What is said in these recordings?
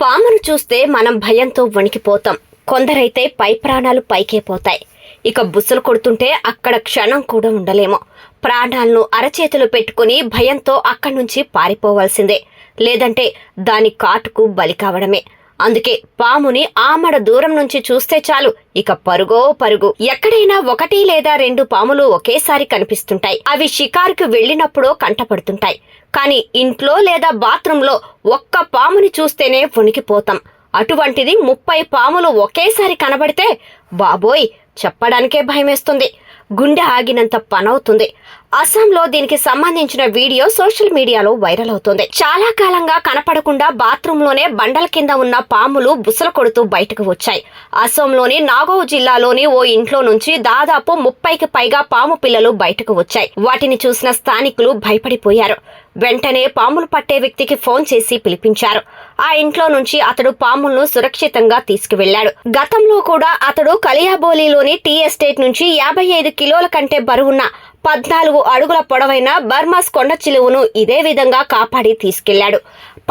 పామును చూస్తే మనం భయంతో వణికిపోతాం. కొందరైతే పై ప్రాణాలు పైకే పోతాయి. ఇక బుసలు కొడుతుంటే అక్కడ క్షణం కూడా ఉండలేము. ప్రాణాలను అరచేతులు పెట్టుకుని భయంతో అక్కడి నుంచి పారిపోవాల్సిందే. లేదంటే దాని కాటుకు బలి కావడమే. అందుకే పాముని ఆమడ దూరం నుంచి చూస్తే చాలు. ఇక పరుగో పరుగు. ఎక్కడైనా ఒకటి లేదా రెండు పాములు ఒకేసారి కనిపిస్తుంటాయి. అవి షికారుకు వెళ్ళినప్పుడో కంటపడుతుంటాయి. కానీ ఇంట్లో లేదా బాత్రూంలో ఒక్క పాముని చూస్తేనే వణికిపోతాం. అటువంటిది ముప్పై పాములు ఒకేసారి కనబడితే బాబోయ్ చెప్పడానికే భయమేస్తుంది. గుండె ఆగినంత పనవుతుంది. అస్సాంలో దీనికి సంబంధించిన వీడియో సోషల్ మీడియాలో వైరల్ అవుతుంది. చాలా కాలంగా కనపడకుండా బాత్రూంలోనే బండల కింద ఉన్న పాములు బుసల కొడుతూ బయటకు వచ్చాయి. అస్సాంలోని నాగోవ్ జిల్లాలోని ఓ ఇంట్లో నుంచి దాదాపు ముప్పైకి పైగా పాము పిల్లలు బయటకు వచ్చాయి. వాటిని చూసిన స్థానికులు భయపడిపోయారు. వెంటనే పాములు పట్టే వ్యక్తికి ఫోన్ చేసి పిలిపించారు. ఆ ఇంట్లో నుంచి అతడు పాములను సురక్షితంగా తీసుకువెళ్ళాడు గతంలో కూడా అతడు కలియాబోలిలోని టీ ఎస్టేట్ నుంచి యాభై ఐదు కిలోల కంటే బరువున్న పద్నాలుగు అడుగుల పొడవైన బర్మాస్ కొండ చిలువను ఇదే విధంగా కాపాడి తీసుకెళ్ళాడు.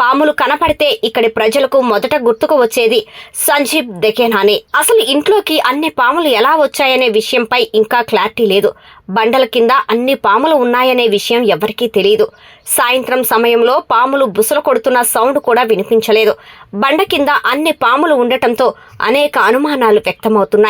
పాములు కనపడితే ఇక్కడి ప్రజలకు మొదట గుర్తుకు వచ్చేది సంజీబ్ దెకేనాని. అసలు ఇంట్లోకి అన్ని పాములు ఎలా వచ్చాయనే విషయంపై ఇంకా క్లారిటీ లేదు. బండల కింద అన్ని పాములు ఉన్నాయనే విషయం ఎవరికీ తెలియదు సాయంత్రం సమయంలో పాములు బుసలు కొడుతున్న సౌండ్ కూడా వినిపించలేదు. బండ కింద అన్ని పాములు ఉండటంతో అనేక అనుమానాలు వ్యక్తమవుతున్నాయి.